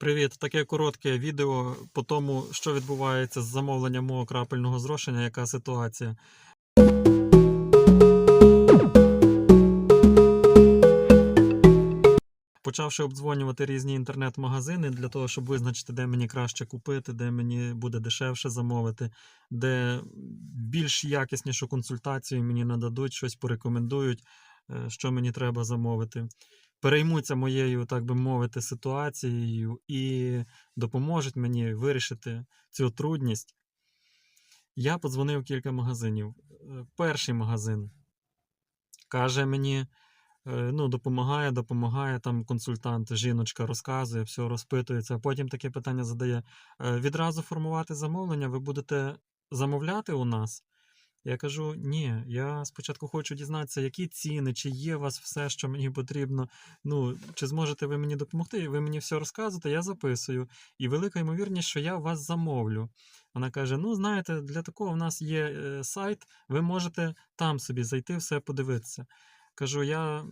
Привіт, таке коротке відео по тому, що відбувається з замовленням мого крапельного зрошення, яка ситуація. Почавши обдзвонювати різні інтернет-магазини для того, щоб визначити, де мені краще купити, де мені буде дешевше замовити, де більш якіснішу консультацію мені нададуть, щось порекомендують, е, що мені треба замовити. Переймуться моєю, так би мовити, ситуацією і допоможуть мені вирішити цю трудність. Я подзвонив кілька магазинів. Е, Перший магазин каже мені, е, ну, допомагає, допомагає там консультант, жіночка розказує, все розпитується, а потім таке питання задає: «Е, відразу формувати замовлення, ви будете замовляти у нас? Я кажу: ні, я спочатку хочу дізнатися, які ціни, чи є у вас все, що мені потрібно. Ну, чи зможете ви мені допомогти? Ви мені все розказуєте, я записую. І велика ймовірність, що я вас замовлю. Вона каже: Ну, знаєте, для такого в нас є е, сайт, ви можете там собі зайти, все подивитися. Кажу, я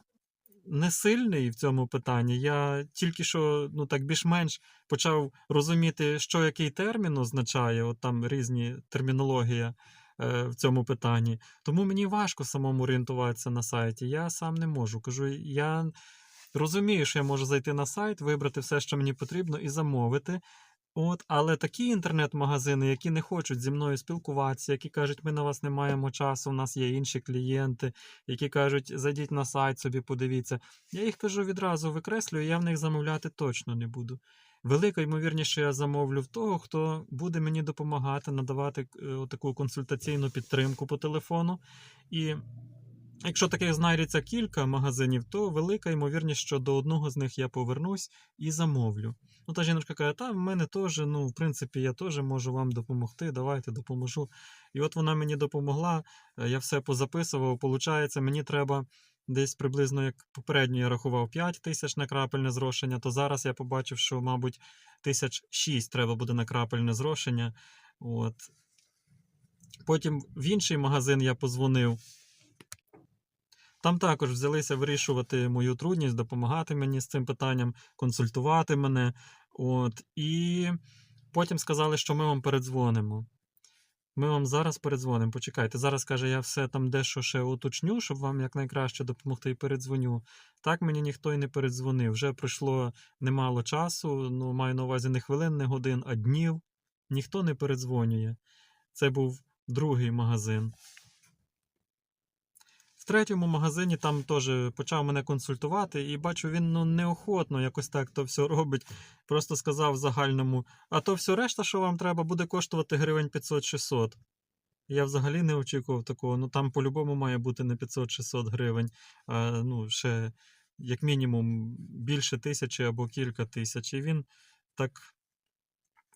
не сильний в цьому питанні. Я тільки що ну так більш-менш почав розуміти, що який термін означає, от там різні термінологія в цьому питанні. Тому мені важко самому орієнтуватися на сайті. Я сам не можу. Кажу, я розумію, що я можу зайти на сайт, вибрати все, що мені потрібно, і замовити. От, але такі інтернет-магазини, які не хочуть зі мною спілкуватися, які кажуть, ми на вас не маємо часу, у нас є інші клієнти, які кажуть, зайдіть на сайт собі, подивіться. Я їх кажу відразу викреслюю, я в них замовляти точно не буду. Велика ймовірність, що я замовлю в того, хто буде мені допомагати, надавати е, таку консультаційну підтримку по телефону. І якщо таких знайдеться кілька магазинів, то велика ймовірність, що до одного з них я повернусь і замовлю. Ну, та жіночка каже, та в мене теж, ну, в принципі, я теж можу вам допомогти, давайте допоможу. І от вона мені допомогла, е, я все позаписував. Получається, мені треба десь приблизно, як попередньо я рахував 5 тисяч на крапельне зрошення, то зараз я побачив, що, мабуть, тисяч 6 треба буде на крапельне зрошення. От. Потім в інший магазин я позвонив. Там також взялися вирішувати мою трудність, допомагати мені з цим питанням, консультувати мене. От, і потім сказали, що ми вам передзвонимо. Ми вам зараз передзвонимо. Почекайте. Зараз каже, я все там дещо ще уточню, щоб вам якнайкраще допомогти і передзвоню. Так мені ніхто і не передзвонив. Вже пройшло немало часу, ну маю на увазі не хвилин, не годин, а днів. Ніхто не передзвонює. Це був другий магазин. Третьому магазині там теж почав мене консультувати, і бачу, він ну неохотно якось так то все робить. Просто сказав загальному: а то все решта, що вам треба, буде коштувати гривень 500-600. Я взагалі не очікував такого. Ну там по-любому має бути не 500-600 гривень, а ну, ще як мінімум більше тисячі або кілька тисяч. І він так,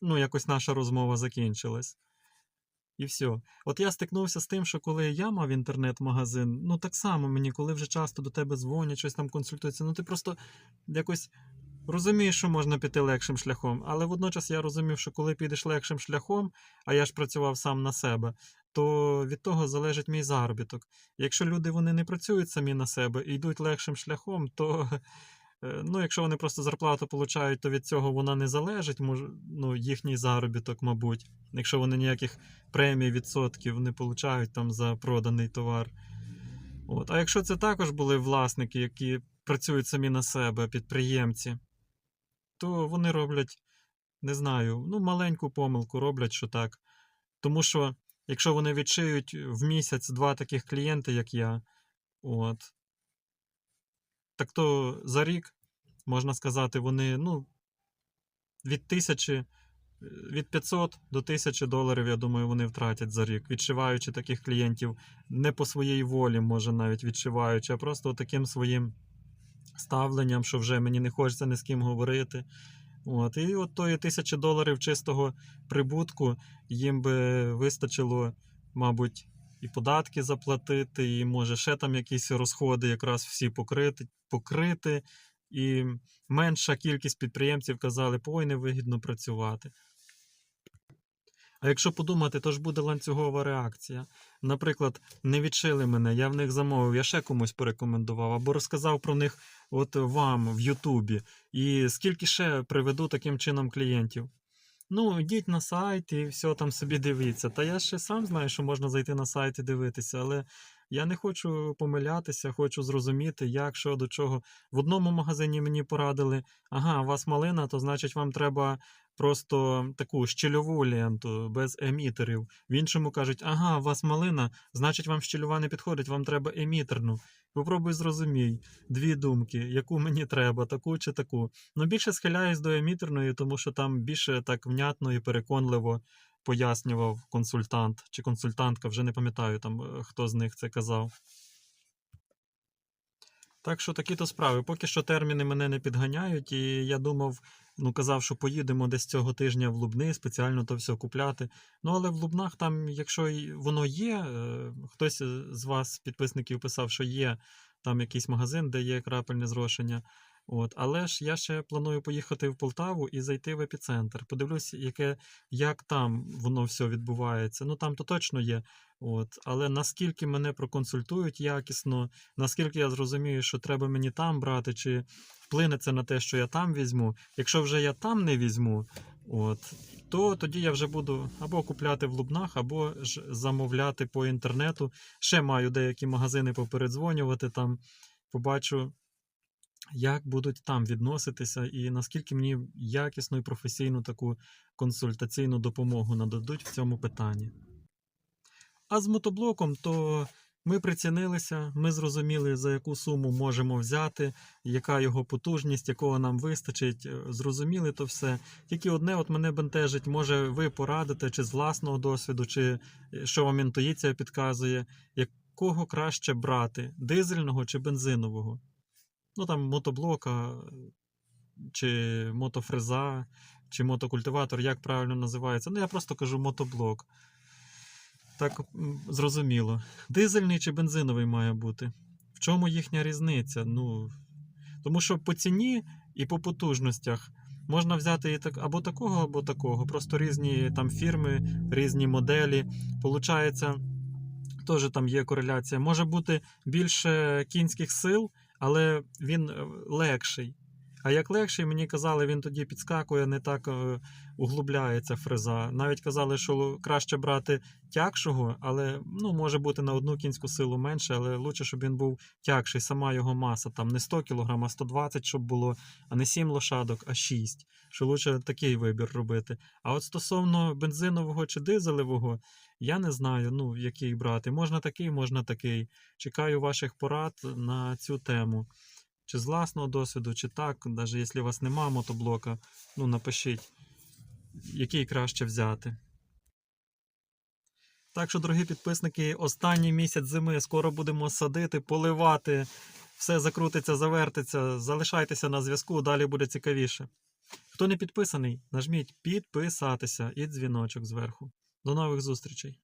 ну, якось наша розмова закінчилась. І все. От я стикнувся з тим, що коли я мав інтернет-магазин, ну так само мені, коли вже часто до тебе дзвонять, щось там консультуються, ну ти просто якось розумієш, що можна піти легшим шляхом. Але водночас я розумів, що коли підеш легшим шляхом, а я ж працював сам на себе, то від того залежить мій заробіток. Якщо люди вони не працюють самі на себе і йдуть легшим шляхом, то. Е, Ну, якщо вони просто зарплату получають, то від цього вона не залежить, може, ну, їхній заробіток, мабуть. Якщо вони ніяких премій, відсотків не получають там за проданий товар. От. А якщо це також були власники, які працюють самі на себе, підприємці, то вони роблять, не знаю, ну, маленьку помилку роблять, що так. Тому що, якщо вони відшиють в місяць два таких клієнти, як я, от, так то за рік, можна сказати, вони ну, від тисячі, від 500 до 1000 доларів, я думаю, вони втратять за рік, відшиваючи таких клієнтів не по своїй волі, може навіть відшиваючи, а просто таким своїм ставленням, що вже мені не хочеться ні з ким говорити. От, і от тої тисячі доларів чистого прибутку їм би вистачило, мабуть, і податки заплатити, і може ще там якісь розходи якраз всі покрити, покрити. І менша кількість підприємців казали, ой, невигідно працювати. А якщо подумати, то ж буде ланцюгова реакція. Наприклад, не відшили мене, я в них замовив, я ще комусь порекомендував, або розказав про них от вам в Ютубі. І скільки ще приведу таким чином клієнтів. Ну, йдіть на сайт і все там собі дивіться. Та я ще сам знаю, що можна зайти на сайт і дивитися, але я не хочу помилятися, хочу зрозуміти, як, що, до чого. В одному магазині мені порадили, ага, у вас малина, то значить вам треба просто таку щільову ленту без емітерів. В іншому кажуть, ага, у вас малина, значить вам щільова не підходить, вам треба емітерну. Попробуй зрозумій дві думки, яку мені треба, таку чи таку. Ну, більше схиляюсь до емітерної, тому що там більше так внятно і переконливо пояснював консультант чи консультантка, вже не пам'ятаю там, е, хто з них це казав. Так що такі то справи. Поки що терміни мене не підганяють, і я думав, ну казав, що поїдемо десь цього тижня в Лубни, спеціально то все купляти. Ну, але в Лубнах там, якщо воно є, е, хтось з вас, підписників, писав, що є там якийсь магазин, де є крапельне зрошення. От, але ж я ще планую поїхати в Полтаву і зайти в епіцентр. Подивлюсь, яке, як там воно все відбувається. Ну там то точно є. От, але наскільки мене проконсультують якісно, наскільки я зрозумію, що треба мені там брати, чи вплине це на те, що я там візьму. Якщо вже я там не візьму, от, то тоді я вже буду або купляти в Лубнах, або ж замовляти по інтернету. Ще маю деякі магазини попередзвонювати там, побачу як будуть там відноситися, і наскільки мені якісну і професійну таку консультаційну допомогу нададуть в цьому питанні. А з мотоблоком, то ми прицінилися, ми зрозуміли, за яку суму можемо взяти, яка його потужність, якого нам вистачить. е, Зрозуміли то все. Тільки одне от мене бентежить, може ви порадите, чи з власного досвіду, чи е, що вам інтуїція підказує, якого краще брати: дизельного чи бензинового ну там мотоблока, чи мотофреза, чи мотокультиватор, як правильно називається. Ну, я просто кажу мотоблок. Так зрозуміло. Дизельний чи бензиновий має бути. В чому їхня різниця? Ну, тому що по ціні і по потужностях можна взяти і так, або такого, або такого. Просто різні там фірми, різні моделі. Получається, теж там є кореляція. Може бути більше кінських сил, але він е, легший. А як легший, мені казали, він тоді підскакує, не так е, углубляється фреза. Навіть казали, що краще брати тягшого, але ну, може бути на одну кінську силу менше, але краще, щоб він був тягший, сама його маса, там не 100 кг, а 120, щоб було, а не 7 лошадок, а 6. Що краще такий вибір робити. А от стосовно бензинового чи дизелевого, я не знаю, ну, який брати. Можна такий, можна такий. Чекаю ваших порад на цю тему. Чи з власного досвіду, чи так, навіть якщо у вас нема мотоблока, ну напишіть, який краще взяти. Так що, дорогі підписники, останній місяць зими скоро будемо садити, поливати, все закрутиться, завертиться. Залишайтеся на зв'язку, далі буде цікавіше. Хто не підписаний, нажміть підписатися і дзвіночок зверху. До нових зустрічей!